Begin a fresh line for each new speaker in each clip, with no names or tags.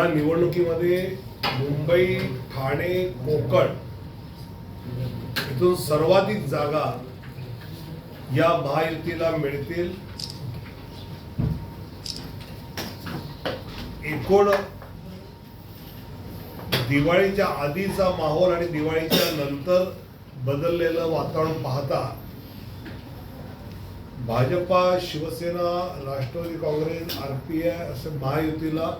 या निवडणुकीमध्ये मुंबई ठाणे कोकण इथून सर्वाधिक जागा या महायुतीला मिळतील. एकूण दिवाळीच्या आधीचा माहोल आणि दिवाळीच्या नंतर बदललेलं वातावरण पाहता Bhajapa Shivsena Rashtravadi Congress R P I असं महायुतीला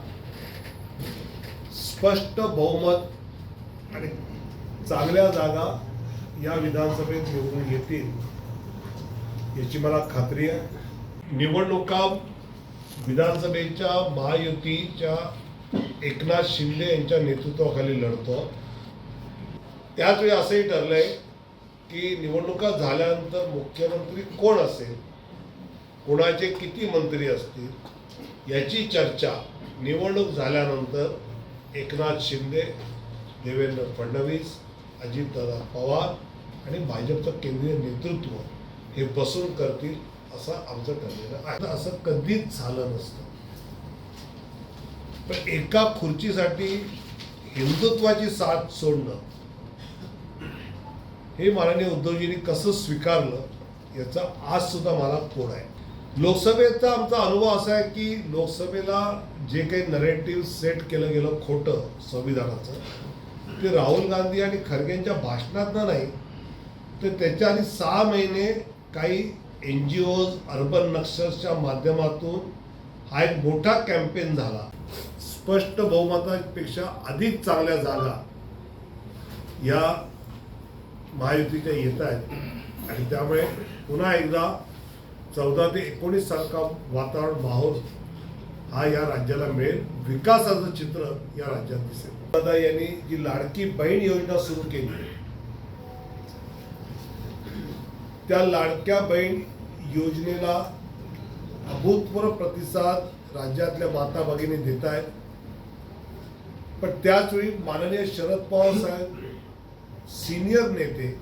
स्पष्ट बहुमत आणि चांगल्या जागा या विधानसभेत निवडून येतील याची मला खात्री आहे. निवडणुका विधानसभेच्या महायुतीच्या एकनाथ शिंदे यांच्या नेतृत्वाखाली लढतो. त्याच वेळी असंही ठरलंय की निवडणुका झाल्यानंतर मुख्यमंत्री कोण असेल? कोणाचे किती मंत्री असतील? याची चर्चा निवडणूक झाल्यानंतर एकनाथ शिंदे देवेंद्र फडणवीस अजितदादा पवार आणि भाजपचं केंद्रीय नेतृत्व हे बसून करतील असं आमचं ठरलेलं आहे. असं कधीच झालं नसतं. पण एका खुर्चीसाठी हिंदुत्वाची साथ सोडणं हे माननीय उद्धवजींनी कसं स्वीकारलं याचा आज सुद्धा मला कोड आहे. लोकसभेचा आमचा अनुभव असा आहे की लोकसभेला जे काही नरेटिव्ह सेट केलं गेलं खोटं संविधानाचं ते राहुल गांधी आणि खरगेंच्या भाषणातनं नाही तर त्याच्या आधी सहा महिने काही एन जी ओज अर्बन नक्षसच्या माध्यमातून हा एक मोठा कॅम्पेन झाला. स्पष्ट बहुमतापेक्षा अधिक चांगल्या जागा या महायुतीच्या येत आहेत. आणि त्यामुळे पुन्हा एकदा चौदा ते एकोणीस सारखा वातावरण माहोल हा या राज्याला मिळेल. विकासाचं चित्र या राज्यात दिसेल. दादा यांनी जी लाडकी बहीण योजना सुरू केली त्या लाडक्या बहीण योजनेला अभूतपूर्व प्रतिसाद राज्यातल्या माता भगिनी देत आहेत. पण त्याच वेळी माननीय शरद पवार साहेब सिनियर नेते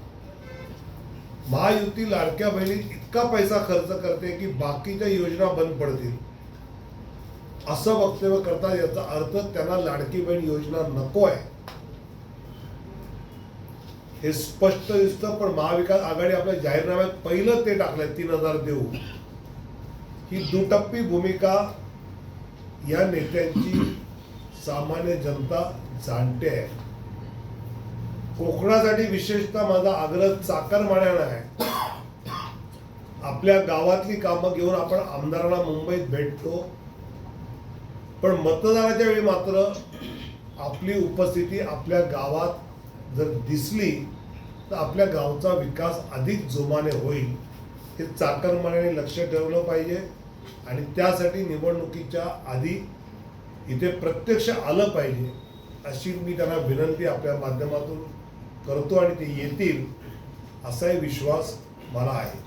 महायुती लाडक्या बहिणीत इतका पैसा खर्च करते की बाकीच्या योजना बंद पडतील. असं वक्तव्य करतात याचा अर्थ त्यांना लाडकी बहीण योजना नको आहे हे स्पष्ट दिसतं पण महाविकास आघाडी आपल्या जाहीरनाम्यात पहिलं ते टाकलंय तीन हजार देऊ. ही दुटप्पी भूमिका या नेत्यांची सामान्य जनता जाणते आहे. कोकणासाठी विशेषतः माझा आग्रह चाकरमान्यानं आहे. आपल्या गावातली कामं घेऊन आपण आमदारांना मुंबईत भेटतो. पण मतदानाच्या वेळी मात्र आपली उपस्थिती आपल्या गावात जर दिसली तर आपल्या गावचा विकास अधिक जोमाने होईल हे चाकरमान्याने लक्ष ठेवलं पाहिजे. आणि त्यासाठी निवडणुकीच्या आधी इथे प्रत्यक्ष आलं पाहिजे अशी मी त्यांना विनंती आपल्या माध्यमातून करतो आणि ते येतील असाही विश्वास मला आहे.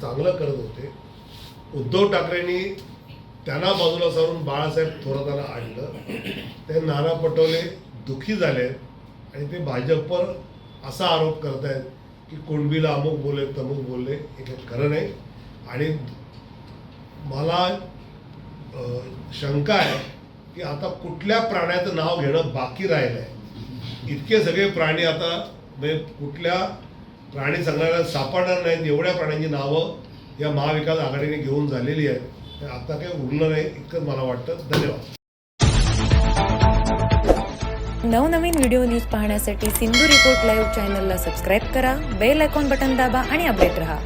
चांगलं करत होते. उद्धव ठाकरेंनी त्यांना बाजूला सारून बाळासाहेब थोराताला आणलं. ते नाना पटोले दुखी झाले आणि ते भाजपवर असा आरोप करत आहेत की कुणबीला अमुक बोलले तमुक बोलले हे काही खरं नाही. आणि मला शंका आहे की आता कुठल्या प्राण्याचं नाव घेणं बाकी राहिलं आहे इतके सगळे प्राणी आता म्हणजे कुठल्या प्राणी संग्रहालयात सापडणार नाहीत एवढ्या प्राण्यांची नावं या महाविकास आघाडीने घेऊन झालेली आहेत. आता काही उरलं नाही इतकंच मला वाटतं. धन्यवाद.
नवनवीन व्हिडिओ न्यूज पाहण्यासाठी सिंधू रिपोर्ट लाईव्ह चॅनलला सबस्क्राईब करा बेल आयकॉन बटन दाबा आणि अपडेट रहा.